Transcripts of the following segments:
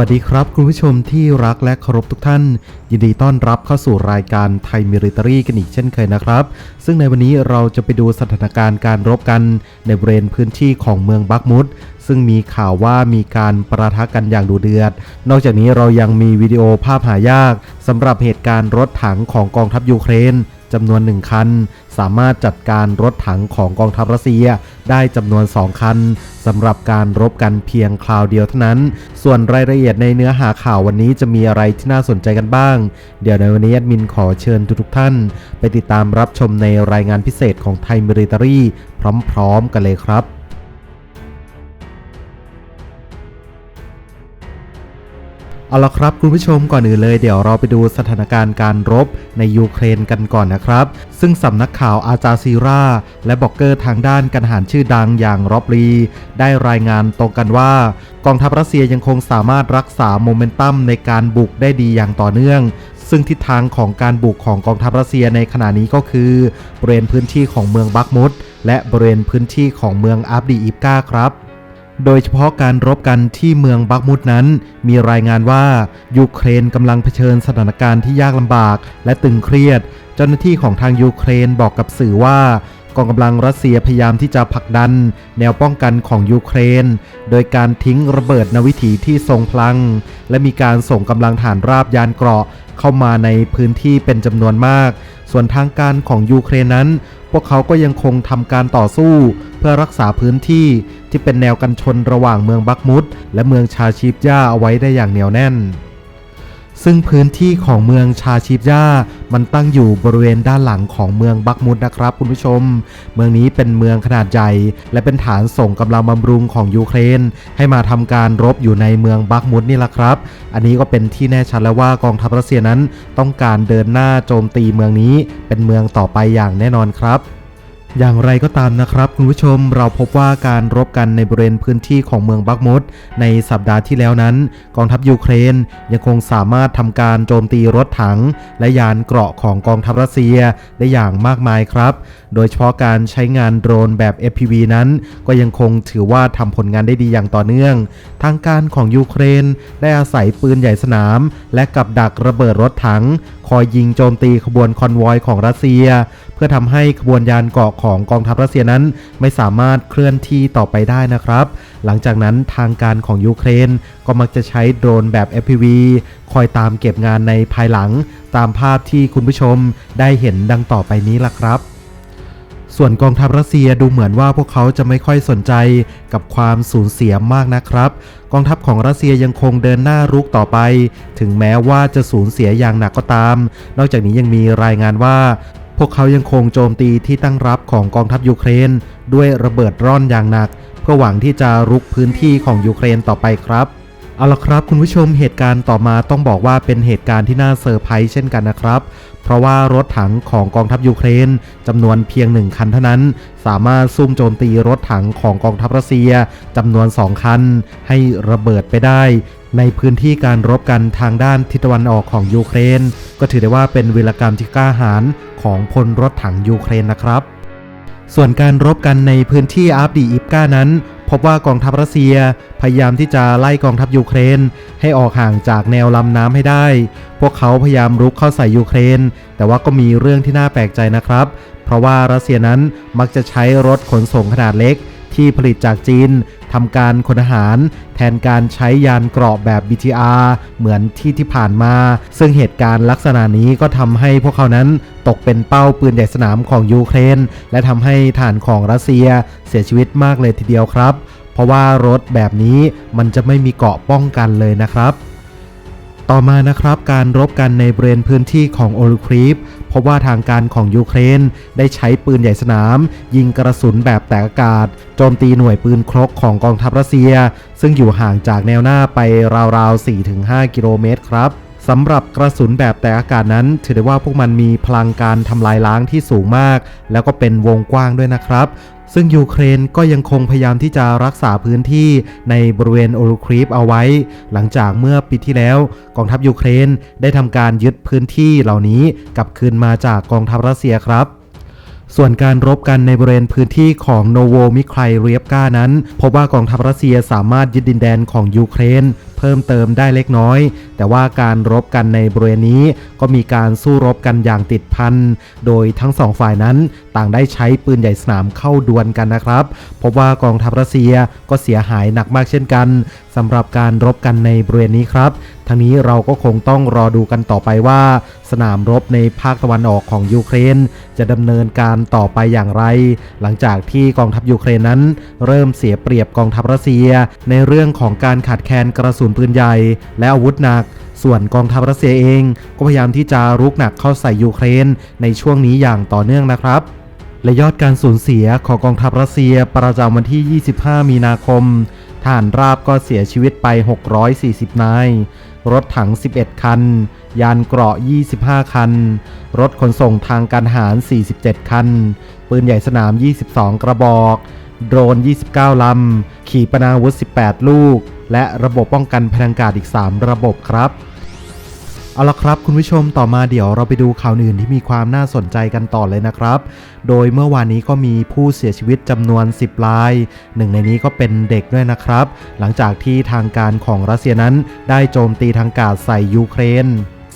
วัสดีครับคุณผู้ชมที่รักและเคารพทุกท่าน ยินดีต้อนรับเข้าสู่รายการไทยมิริตรีกันอีกเช่นเคยนะครับ ซึ่งในวันนี้เราจะไปดูสถานการณ์การรบกันในบริเวณพื้นที่ของเมืองบักมุดซึ่งมีข่าวว่ามีการประทะกันอย่างดุเดือด นอกจากนี้เรายังมีวิดีโอภาพหายากสำหรับเหตุการณ์รถถังของกองทัพยูเครนจำนวนหนึ่งคัน สามารถจัดการรถถังของกองทัพรัสเซีย ได้จำนวน 2 คันสำหรับการรบกันเพียงคราวเดียวเท่านั้น ส่วนรายละเอียดในเนื้อหาข่าววันนี้จะมีอะไรที่น่าสนใจกันบ้าง เดี๋ยวในวันนี้แอดมินขอเชิญทุกๆท่าน ไปติดตามรับชมในรายงานพิเศษของไทยมิริตารีพร้อมๆ กันเลยครับ เอาละครับคุณผู้ชมก่อนอื่นเลยเดี๋ยวเราไปดูสถานการณ์การรบในยูเครนกันก่อนนะครับ ซึ่งสำนักข่าวอาจาซีราและบล็อกเกอร์ทางด้านการทหารชื่อดังอย่างรอบรีได้รายงานตรงกันว่ากองทัพรัสเซียยังคงสามารถรักษาโมเมนตัมในการบุกได้ดีอย่างต่อเนื่องซึ่งทิศทางของการบุกของกองทัพรัสเซียในขณะนี้ก็คือบริเวณพื้นที่ของเมืองบักมุดและบริเวณพื้นที่ของเมืองอับดีอิฟกาครับ โดยเฉพาะการรบกันที่เมืองบักมุดนั้น มีรายงานว่ายูเครนกำลังเผชิญสถานการณ์ที่ยากลำบากและตึงเครียด เจ้าหน้าที่ของทางยูเครนบอกกับสื่อว่ากองกำลังรัสเซียพยายามที่จะผลักดัน แนวป้องกันของยูเครน โดยการทิ้งระเบิดนวิถีที่ทรงพลัง และมีการส่งกำลังฐานราบยานเกราะเข้ามาในพื้นที่เป็นจำนวนมาก ส่วนทางการของยูเครนนั้น วกเขาก็ยังคงทำการต่อสู้ เพื่อรักษาพื้นที่ที่เป็นแนวกันชนระหว่างเมืองบักมุดและเมืองชาชีฟย่าเอาไว้ได้อย่างเหนียวแน่น ซึ่งพื้นที่ของเมืองชาชีฟย่ามันตั้งอยู่บริเวณด้านหลังของเมืองบักมุดนะครับคุณผู้ชม เมืองนี้เป็นเมืองขนาดใหญ่ และเป็นฐานส่งกำลังบำรุงของยูเครน ให้มาทำการรบอยู่ในเมืองบักมุดนี่แหละครับ อันนี้ก็เป็นที่แน่ชัดแล้วว่ากองทัพรัสเซียนั้นต้องการเดินหน้าโจมตีเมืองนี้เป็นเมืองต่อไปอย่างแน่นอนครับ อย่างไรก็ตามนะครับคุณผู้ชมเราพบว่าการรบกันในบริเวณพื้นที่ของเมืองบักมุดในสัปดาห์ที่แล้วนั้น กองทัพยูเครนยังคงสามารถทำการโจมตีรถถัง และยานเกราะของกองทัพรัสเซียได้อย่างมากมายครับ โดยเฉพาะการใช้งานโดรนแบบ FPV นั้น ก็ยังคงถือว่าทำผลงานได้ดีอย่างต่อเนื่อง ทางการของยูเครนได้อาศัยปืนใหญ่สนาม และกับดักระเบิดรถถัง คอยยิงโจมตีขบวนคอนวอยของรัสเซีย เพื่อทำให้ขบวนยานเกาะของกองทัพรัสเซียนั้น ไม่สามารถเคลื่อนที่ต่อไปได้นะครับ หลังจากนั้นทางการของยูเครนก็มักจะใช้โดรนแบบ FPV คอยตามเก็บงานในภายหลัง ตามภาพที่คุณผู้ชมได้เห็นดังต่อไปนี้ล่ะครับส่วนกองทัพรัสเซียดูเหมือนว่าพวกเขาจะไม่ค่อยสนใจกับความสูญเสียมากนะครับ กองทัพของรัสเซียยังคงเดินหน้ารุกต่อไป ถึงแม้ว่าจะสูญเสียอย่างหนักก็ตาม นอกจากนี้ยังมีรายงานว่า พวกเขายังคงโจมตีที่ตั้งรับของกองทัพยูเครน ด้วยระเบิดร่อนอย่างหนัก เพื่อหวังที่จะรุกพื้นที่ของยูเครนต่อไปครับเอาละครับคุณผู้ชมเหตุการณ์ต่อมาต้องบอกว่าเป็นเหตุการณ์ที่น่าเซอร์ไพรส์เช่นกันนะครับ เพราะว่ารถถังของกองทัพยูเครนจำนวนเพียงหนึ่งคันเท่านั้น สามารถซุ่มโจมตีรถถังของกองทัพรัสเซียจำนวน 2 คัน ให้ระเบิดไปได้ ในพื้นที่การรบกันทางด้านทิศตะวันออกของยูเครน ก็ถือได้ว่าเป็นวีรกรรมที่กล้าหาญของพลรถถังยูเครนนะครับ ส่วนการรบกันในพื้นที่อาร์ดีอิฟกานั้น พบว่ากองทัพรัสเซียพยายามที่จะไล่กองทัพยูเครน ให้ออกห่างจากแนวลำน้ำให้ได้ พวกเขาพยายามรุกเข้าใส่ยูเครน แต่ว่าก็มีเรื่องที่น่าแปลกใจนะครับ เพราะว่ารัสเซียนั้นมักจะใช้รถขนส่งขนาดเล็ก ที่ผลิตจากจีนทำการขนอาหาร แทนการใช้ยานเกราะแบบ BTR เหมือนที่ที่ผ่านมา ซึ่งเหตุการณ์ลักษณะนี้ก็ทำให้พวกเขานั้นตกเป็นเป้าปืนใหญ่สนามของยูเครน และทำให้ฐานของรัสเซียเสียชีวิตมากเลยทีเดียวครับ เพราะว่ารถแบบนี้มันจะไม่มีเกราะป้องกันเลยนะครับ ต่อมานะครับการรบกันในบริเวณพื้นที่ของโอลูครีฟพบว่าทางการของยูเครน ได้ใช้ปืนใหญ่สนาม ยิงกระสุนแบบแตกอากาศ โจมตีหน่วยปืนครกของกองทัพรัสเซีย ซึ่งอยู่ห่างจากแนวหน้าไปราวๆ 4-5 กิโลเมตรครับสำหรับกระสุนแบบแตกอากาศนั้น ถือได้ว่าพวกมันมีพลังการทำลายล้างที่สูงมาก แล้วก็เป็นวงกว้างด้วยนะครับ ซึ่งยูเครนก็ยังคงพยายามที่จะรักษาพื้นที่ในบริเวณโอลูครีฟเอาไว้ หลังจากเมื่อปีที่แล้ว กองทัพยูเครนได้ทำการยึดพื้นที่เหล่านี้กลับคืนมาจากกองทัพรัสเซียครับส่วนการรบกันในบริเวณพื้นที่ของโนโวมิไคลเรียบกานั้น พบว่ากองทัพรัสเซียสามารถยึดดินแดนของยูเครน เพิ่มเติมได้เล็กน้อย แต่ว่าการรบกันในบริเวณนี้ก็มีการสู้รบกันอย่างติดพัน โดยทั้งสองฝ่ายนั้นต่างได้ใช้ปืนใหญ่สนามเข้าดวลกันนะครับ พบว่ากองทัพรัสเซียก็เสียหายหนักมากเช่นกันสำหรับการรบกันในบริเวณนี้ครับทั้งนี้เราก็คงต้องรอดูกันต่อไปว่า สนามรบในภาคตะวันออกของยูเครน จะดำเนินการต่อไปอย่างไร หลังจากที่กองทัพยูเครนนั้น เริ่มเสียเปรียบกองทัพรัสเซีย ในเรื่องของการขาดแคลนกระสุนปืนใหญ่ และอาวุธหนัก ส่วนกองทัพรัสเซียเอง ก็พยายามที่จะรุกหนักเข้าใส่ยูเครนในช่วงนี้อย่างต่อเนื่องนะครับและยอดการสูญเสียของกองทัพรัสเซียประจำวันที่ 25 มีนาคมทหารราบก็เสียชีวิตไป 640 นาย รถถัง 11 คัน ยานเกราะ 25 คัน รถขนส่งทางการทหาร 47 คัน ปืนใหญ่สนาม 22 กระบอก โดรน 29 ลำ ขีปนาวุธ 18 ลูก และระบบป้องกันพลังกาศอีก 3 ระบบครับ เอาละครับคุณผู้ชมต่อมาเดี๋ยวเราไปดูข่าวอื่นที่มีความน่าสนใจกันต่อเลยนะครับ โดยเมื่อวานนี้ก็มีผู้เสียชีวิตจำนวน 10ราย หนึ่งในนี้ก็เป็นเด็กด้วยนะครับ หลังจากที่ทางการของรัสเซียนั้นได้โจมตีทางการใส่ยูเครน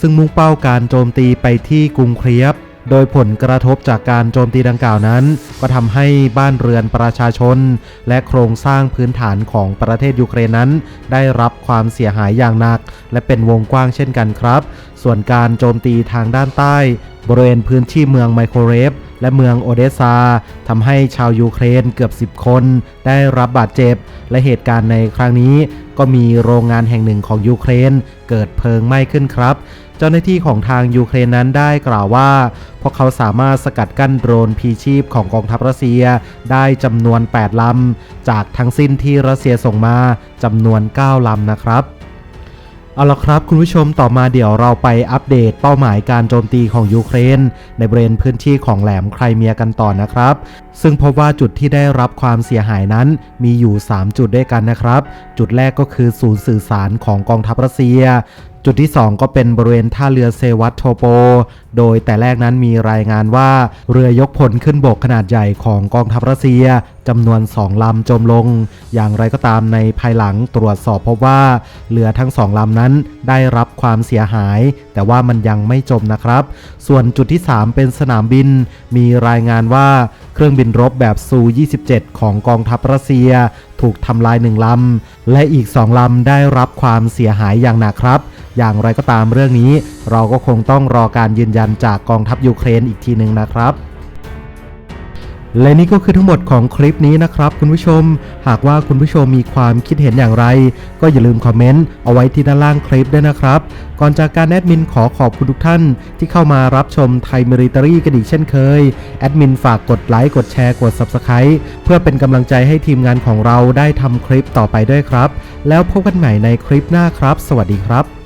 ซึ่งมุ่งเป้าการโจมตีไปที่กรุงเคลียบ โดยผลกระทบจากการโจมตีดังกล่าวนั้น ก็ทำให้บ้านเรือนประชาชน และโครงสร้างพื้นฐานของประเทศยูเครนนั้น ได้รับความเสียหายอย่างหนัก และเป็นวงกว้างเช่นกันครับ ส่วนการโจมตีทางด้านใต้ บริเวณพื้นที่เมืองไมโครเรฟและเมืองโอเดสซาทำให้ชาวยูเครนเกือบ 10 คน ได้รับบาดเจ็บ และเหตุการณ์ในครั้งนี้ ก็มีโรงงานแห่งหนึ่งของยูเครนเกิดเพลิงไหม้ขึ้นครับ เจ้าหน้าที่ของทางยูเครนนั้นได้กล่าวว่า พวกเขาสามารถสกัดกั้นโดรนพีชีพของกองทัพรัสเซียได้จำนวน 8 ลำ จากทั้งสิ้นที่รัสเซียส่งมาจำนวน 9 ลำนะครับเอาละครับคุณผู้ชมต่อมาเดี๋ยวเราไปอัปเดตเป้าหมายการโจมตีของยูเครน ในบริเวณพื้นที่ของแหลมไครเมียกันต่อนะครับ ซึ่งพบว่าจุดที่ได้รับความเสียหายนั้นมีอยู่ 3 จุดด้วยกันนะครับ จุดแรกก็คือศูนย์สื่อสารของกองทัพรัสเซีย จุดที่ 2 ก็เป็นบริเวณท่าเรือเซวัตโทโป โดยแต่แรกนั้นมีรายงานว่าเรือยกพลขึ้นบกขนาดใหญ่ของกองทัพรัสเซียจำนวน 2 ลำจมลง อย่างไรก็ตามในภายหลังตรวจสอบพบว่าเรือทั้งสองลำนั้นได้รับความเสียหาย แต่ว่ามันยังไม่จมนะครับ ส่วนจุดที่ 3 เป็นสนามบิน มีรายงานว่าเครื่องบินรบแบบซู 27 ของกองทัพรัสเซีย ถูกทำลายหนึ่งลำ และอีก2ลำได้รับความเสียหายอย่างหนักครับ อย่างไรก็ตามเรื่องนี้ เราก็คงต้องรอการยืนยันจากกองทัพยูเครนอีกทีหนึ่งนะครับและนี่ก็คือทั้งหมดของคลิปนี้นะครับคุณผู้ชม หากว่าคุณผู้ชมมีความคิดเห็นอย่างไร ก็อย่าลืมคอมเมนต์เอาไว้ที่ด้านล่างคลิปด้วยนะครับ ก่อนจากการแอดมินขอขอบคุณทุกท่าน ที่เข้ามารับชมไทยมิริตรีกันอีกเช่นเคย แอดมินฝากกดไลค์กดแชร์กด Subscribe เพื่อเป็นกำลังใจให้ทีมงานของเราได้ทำคลิปต่อไปด้วยครับ แล้วพบกันใหม่ในคลิปหน้าครับ สวัสดีครับ